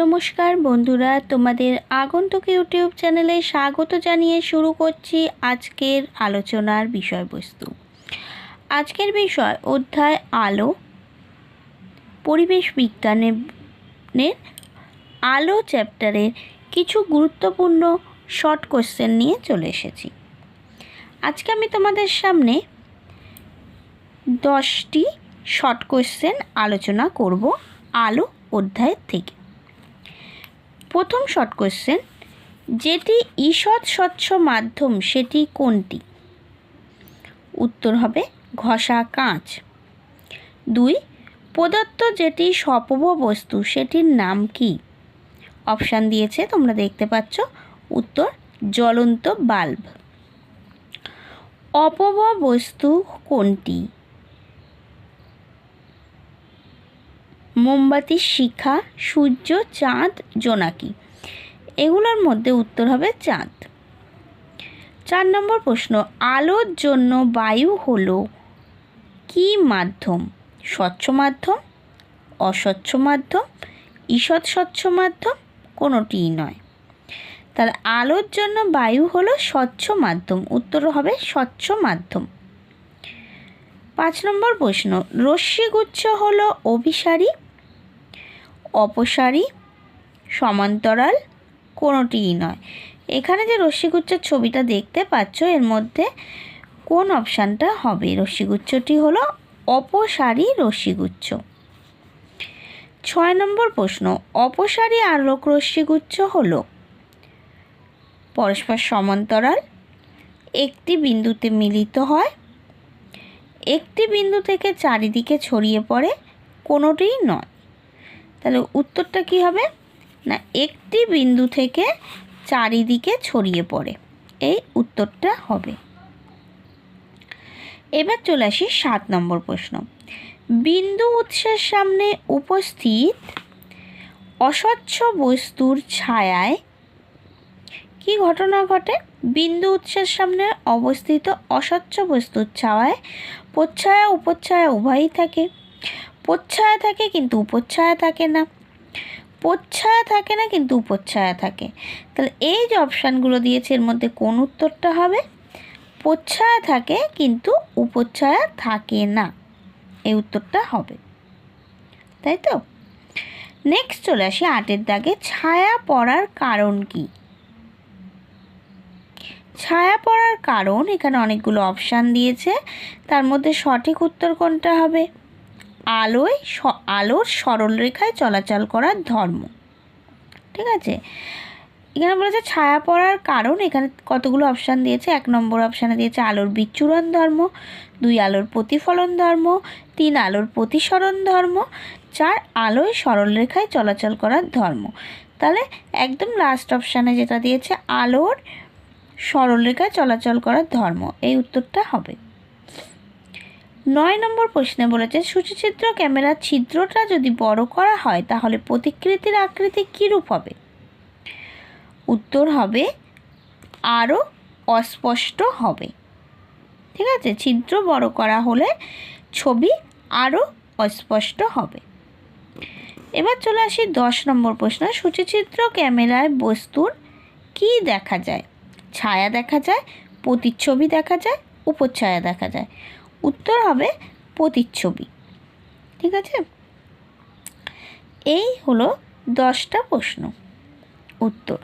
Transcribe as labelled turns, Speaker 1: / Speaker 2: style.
Speaker 1: নমস্কার বন্ধুরা, তোমাদের আগন্তুক ইউটিউব চ্যানেলে স্বাগত জানিয়ে শুরু করছি আজকের আলোচনার বিষয়বস্তু। আজকের বিষয় অধ্যায় আলো, পরিবেশ বিজ্ঞানের আলো চ্যাপ্টারের কিছু গুরুত্বপূর্ণ শর্ট কোশ্চেন নিয়ে চলে এসেছি। আজকে আমি তোমাদের সামনে দশটি শর্ট কোশ্চেন আলোচনা করব আলো অধ্যায়ের থেকে। প্রথম শর্ট কোশ্চেন যেটি ঈষৎ স্বচ্ছ মাধ্যম সেটি কোনটি? উত্তর হবে ঘষা কাঁচ। দুই, প্রদত্ত যেটি সপব বস্তু সেটির নাম কি? অপশান দিয়েছে, তোমরা দেখতে পাচ্ছ। উত্তর, জ্বলন্ত বাল্ব। অপব বস্তু কোনটি? মোমবাতির শিখা, সূর্য, চাঁদ, জোনাকি। এগুলোর মধ্যে উত্তর হবে চাঁদ। চার নম্বর প্রশ্ন, আলোর জন্য বায়ু হলো কি মাধ্যম? স্বচ্ছ মাধ্যম, অস্বচ্ছ মাধ্যম, ঈষৎ স্বচ্ছ মাধ্যম, কোনোটিই নয়। তাহলে আলোর জন্য বায়ু হলো স্বচ্ছ মাধ্যম, উত্তর হবে স্বচ্ছ মাধ্যম। পাঁচ নম্বর প্রশ্ন, রশ্মিগুচ্ছ হলো অভিসারী অপসারী, সমান্তরাল কোনোটিই নয়। এখানে যে রশ্মিগুচ্ছের ছবিটা দেখতে পাচ্ছ, এর মধ্যে কোন অপশানটা হবে? রশ্মিগুচ্ছটি হলো অপসারী রশ্মিগুচ্ছ। ছয় নম্বর প্রশ্ন, অপসারী আলোক রশ্মিগুচ্ছ হল পরস্পর সমান্তরাল, একটি বিন্দুতে মিলিত হয়, একটি বিন্দু থেকে চারিদিকে ছড়িয়ে পড়ে, কোনোটিই নয়। তাহলে উত্তরটা কি হবে? না, একটি বিন্দু থেকে চারিদিকে ছড়িয়ে পড়ে। এই উত্তরটা হবে। এবার চলে আসি সাত নম্বর প্রশ্ন। বিন্দু উৎসের সামনে উপস্থিত অস্বচ্ছ বস্তুর ছায়ায় কি ঘটনা ঘটে? বিন্দু উৎসের সামনে অবস্থিত অস্বচ্ছ বস্তুর ছায়ায় প্রচ্ছায়া, উপচ্ছায়া উভয়ই থাকে। প্রচ্ছায়া থাকে কিন্তু উপচ্ছায়া থাকে না। প্রচ্ছায়া থাকে না কিন্তু উপচ্ছায়া থাকে। তাহলে এই যে অপশানগুলো দিয়েছে, এর মধ্যে কোন উত্তরটা হবে? প্রচ্ছায়া থাকে কিন্তু উপচ্ছায়া থাকে না। এই উত্তরটা হবে। তাই তো? নেক্সট চলে আসি আটের দাগে। ছায়া পড়ার কারণ কি? ছায়া পড়ার কারণ এখানে অনেকগুলো অপশান দিয়েছে। তার মধ্যে সঠিক উত্তর কোনটা হবে? আলোয় আলোর সরল রেখায় চলাচল করার ধর্ম। ঠিক আছে? এখানে বলেছে ছায়া পড়ার কারণ, এখানে কতগুলো অপশান দিয়েছে। এক নম্বর অপশানে দিয়েছে আলোর বিচ্ছুরণ ধর্ম, দুই আলোর প্রতিফলন ধর্ম, তিন আলোর প্রতিসরণ ধর্ম, চার আলোয় সরল রেখায় চলাচল করার ধর্ম। তাহলে একদম লাস্ট অপশানে যেটা দিয়েছে, আলোর সরল রেখায় চলাচল করার ধর্ম। এই উত্তরটা হবে। নয় নম্বর প্রশ্নে বলেছে, সূচিচিত্র ক্যামেরার ছিদ্রটা যদি বড় করা হয়, তাহলে প্রতিকৃতির আকৃতি কীরূপ হবে? উত্তর হবে, আরও অস্পষ্ট হবে। ঠিক আছে? ছিদ্র বড় করা হলে ছবি আরও অস্পষ্ট হবে। এবার চলে আসি দশ নম্বর প্রশ্ন, সূচিচিত্র ক্যামেরায় বস্তুর কি দেখা যায়? ছায়া দেখা যায়, প্রতিচ্ছবি দেখা যায়, উপচ্ছায়া দেখা যায়। উত্তর হবে প্রতিচ্ছবি। ঠিক আছে? এই হলো দশটা প্রশ্ন উত্তর।